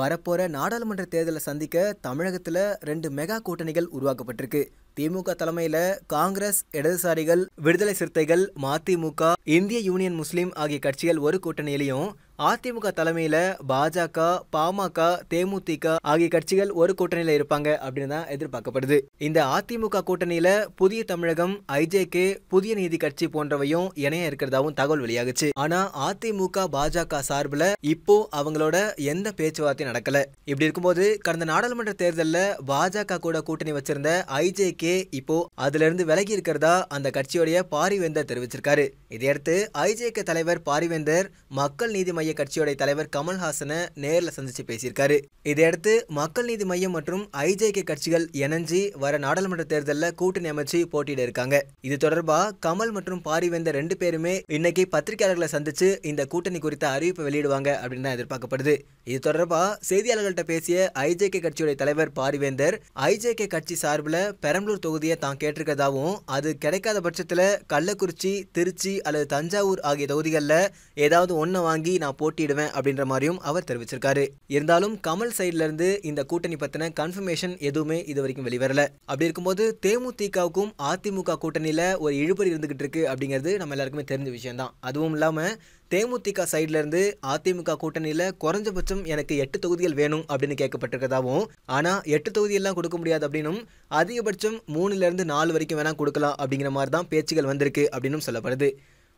வரப்போற நாடாளுமன்ற தேர்தலை சந்திக்க தமிழகத்துல ரெண்டு மெகா கூட்டணிகள் உருவாக்கப்பட்டிருக்கு. திமுக தலைமையில காங்கிரஸ் இடதுசாரிகள் விடுதலை சிறுத்தைகள் மதிமுக இந்திய யூனியன் முஸ்லீம் ஆகிய கட்சிகள் ஒரு கூட்டணியிலையும் அதிமுக தலைமையில் பாஜக பாமக தேமுதிக ஆகிய கட்சிகள் ஒரு கூட்டணியில் இருப்பாங்க அப்படின்னு தான் எதிர்பார்க்கப்படுது. இந்த அதிமுக கூட்டணியில் புதிய தமிழகம் ஐஜேகே புதிய நீதி கட்சி போன்றவையும் இணைய இருக்கிறதாவும் தகவல் வெளியாகுச்சு. ஆனா அதிமுக பாஜக சார்பில் இப்போ அவங்களோட எந்த பேச்சுவார்த்தையும் நடக்கல. இப்படி இருக்கும்போது கடந்த நாடாளுமன்ற தேர்தலில் பாஜக கூட கூட்டணி வச்சிருந்த ஐஜேகே இப்போ அதிலிருந்து விலகி இருக்கிறதா அந்த கட்சியோடைய பாரிவேந்தர் தெரிவிச்சிருக்காரு. இதையடுத்து ஐஜேகே தலைவர் பாரிவேந்தர் மக்கள் நீதி மையம் மைய கட்சியோட தலைவர் கமல்ஹாசனை நேரில் சந்திச்சு பேசியிருக்காரு. இதையடுத்து மக்கள் நீதி மையம் மற்றும் ஐஜேகே கட்சிகள் இணைஞ்சு வர நாடாளுமன்ற தேர்தலில் கூட்டணி அமைச்சு போட்டியிட இருக்காங்க. இது தொடர்பா கமல் மற்றும் பாரிவேந்தர் ரெண்டு பேருமே இன்னைக்கு பத்திரிகையாளர்களை சந்திச்சு இந்த கூட்டணி குறித்த அறிவிப்பை வெளியிடுவாங்க அப்படின்னு தான் எதிர்பார்க்கப்படுது. இது தொடர்பாக செய்தியாளர்கள்ட்ட பேசிய ஐஜேகே கட்சியுடைய தலைவர் பாரிவேந்தர் ஐஜேகே கட்சி சார்பில் பெரம்பலூர் தொகுதியை தான் கேட்டிருக்கிறதாவும் அது கிடைக்காத பட்சத்தில் கள்ளக்குறிச்சி திருச்சி அல்லது தஞ்சாவூர் ஆகிய தொகுதிகளில் ஏதாவது ஒன்றை வாங்கி நான் போட்டியிடுவேன் அப்படின்ற மாதிரியும் அவர் தெரிவிச்சிருக்காரு. இருந்தாலும் கமல் சைட்ல இருந்து இந்த கூட்டணி பத்தின கன்ஃபர்மேஷன் எதுவுமே இது வரைக்கும் வெளிவரல. அப்படி இருக்கும்போது தேமுதிகவுக்கும் அதிமுக கூட்டணியில ஒரு இழுபறி இருந்துகிட்டு இருக்கு அப்படிங்கிறது நம்ம எல்லாருக்குமே தெரிஞ்ச விஷயம் தான் அதுவும் இல்லாம தேமுதிக சைட்ல இருந்து அதிமுக கூட்டணியில குறைஞ்சபட்சம் எனக்கு எட்டு தொகுதிகள் வேணும் அப்படின்னு கேட்கப்பட்டிருக்கதாகவும் ஆனா எட்டு தொகுதியெல்லாம் கொடுக்க முடியாது அப்படின்னும் அதிகபட்சம் மூணுல இருந்து நாலு வரைக்கும் வேணா கொடுக்கலாம் அப்படிங்கிற மாதிரி தான் பேச்சுகள் வந்திருக்கு அப்படின்னும் சொல்லப்படுது.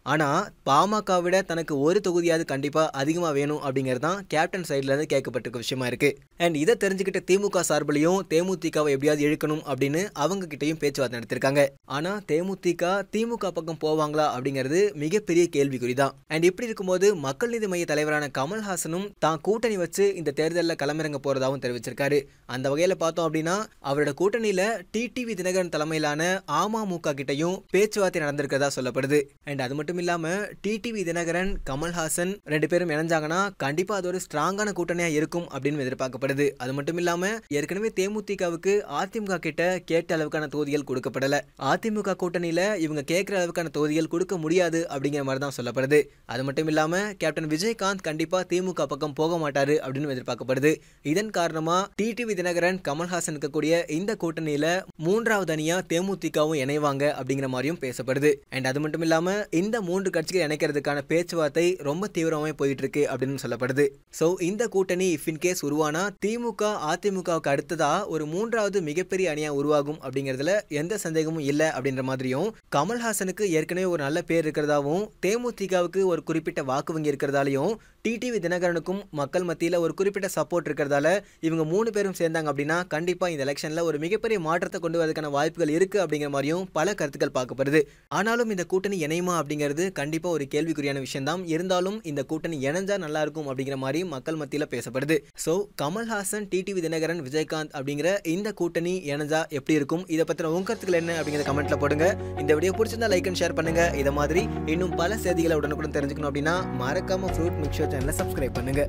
ஆனால் பாமக விட தனக்கு ஒரு தொகுதியாவது கண்டிப்பாக அதிகமாக வேணும் அப்படிங்கிறது தான் கேப்டன் சைட்லேருந்து கேட்கப்பட்டிருக்க விஷயமா இருக்குது அண்ட் இதை தெரிஞ்சுக்கிட்ட திமுக சார்பிலையும் தேமுதிகவை எப்படியாவது இழுக்கணும் அப்படின்னு அவங்க கிட்டையும் பேச்சுவார்த்தை நடத்திருக்காங்க. ஆனால் தேமுதிக திமுக பக்கம் போவாங்களா அப்படிங்கிறது மிகப்பெரிய கேள்விக்குறி தான். அண்ட் இப்படி இருக்கும்போது மக்கள் நீதி மைய தலைவரான கமல்ஹாசனும் தான் கூட்டணி வச்சு இந்த தேர்தலில் களமிறங்க போகிறதாகவும் தெரிவிச்சிருக்காரு. அந்த வகையில் பார்த்தோம் அப்படின்னா அவரோட கூட்டணியில் டிடிவி தினகரன் தலைமையிலான அமமுக கிட்டையும் பேச்சுவார்த்தை நடந்திருக்கிறதா சொல்லப்படுது. அண்ட் அது மட்டும் இல்லாமல் டிடிவி தினகரன் கமல்ஹாசன் ரெண்டு பேரும் இணைஞ்சாங்கன்னா கண்டிப்பாக அது ஒரு ஸ்ட்ராங்கான கூட்டணியாக இருக்கும் அப்படின்னு எதிர்பார்க்கப்படுது. அது மட்டும் இல்லாமல் ஏற்கனவே தேமுதிகவுக்கு அதிமுக கிட்ட கேட்ட அளவுக்கான தொகுதிகள் கொடுக்கப்படலை. அதிமுக கூட்டணியில் இவங்க கேட்குற அளவுக்கான தொகுதிகள் கொடுக்க முடியாது அப்படிங்கிற மாதிரி தான் சொல்லப்படுது. அது மட்டும் இல்லாமல் கேப்டன் விஜயகாந்த் கண்டிப்பாக திமுக பக்கம் போக மாட்டார் அப்படின்னு எதிர்பார்க்கப்படுது. இதன் காரணமாக டிடிவி தினகரன் கமல்ஹாசன் இருக்கக்கூடிய இந்த கூட்டணியில் மூன்றாவது அணியாக தேமுதிகவும் இணைவாங்க அப்படிங்கிற மாதிரியும் பேசப்படுது. அண்ட் அது மட்டும் இல்லாமல் இந்த மூன்று கட்சிகள் இணைக்கிறதுக்கான பேச்சுவார்த்தை ரொம்ப தீவிரமாக போயிட்டு இருக்கு அப்படின்னு சொல்லப்படுது. ஸோ இந்த கூட்டணி இஃப் இன் கேஸ் உருவானா? திமுக அதிமுகவுக்கு அடுத்ததா ஒரு மூன்றாவது மிகப்பெரிய அணியா உருவாகும் அப்படிங்கிறதுல எந்த சந்தேகமும் இல்லை அப்படின்ற மாதிரியும் கமல்ஹாசனுக்கு ஏற்கனவே ஒரு நல்ல பேர் இருக்கிறதாவும் தேமுதிகவுக்கு ஒரு குறிப்பிட்ட வாக்கு வங்கி இருக்கிறதாலையும் டிடிவி தினகரனுக்கும் மக்கள் மத்தியில் ஒரு குறிப்பிட்ட சப்போர்ட் இருக்கிறதால இவங்க மூணு பேரும் சேர்ந்தாங்க அப்படின்னா கண்டிப்பாக இந்த எலெக்ஷனில் ஒரு மிகப்பெரிய மாற்றத்தை கொண்டு வரதுக்கான வாய்ப்புகள் இருக்கு அப்படிங்கிற மாதிரியும் பல கருத்துக்கள் பார்க்கப்படுது. ஆனாலும் இந்த கூட்டணி இணையுமா அப்படிங்கிறது கண்டிப்பாக ஒரு கேள்விக்குறியான விஷயம்தான். இருந்தாலும் இந்த கூட்டணி இணைஞ்சா நல்லா இருக்கும் அப்படிங்கிற மாதிரி மக்கள் மத்தியில் பேசப்படுது. ஸோ கமல்ஹாசன் டிடிவி தினகரன் விஜயகாந்த் அப்படிங்கிற இந்த கூட்டணி இணைஞ்சா எப்படி இருக்கும்? இதை பற்றின உங்க கருத்துக்கள் என்ன அப்படிங்கிற கமெண்ட்ல போடுங்க. இந்த வீடியோ பிடிச்சிருந்தா லைக் அண்ட் ஷேர் பண்ணுங்க. இதை மாதிரி இன்னும் பல செய்திகளை உடனுக்குடன் தெரிஞ்சுக்கணும் அப்படின்னா மறக்காம ஃப்ரூட் மிக்சர் சேனலை சப்ஸ்கிரைப் பண்ணுங்க.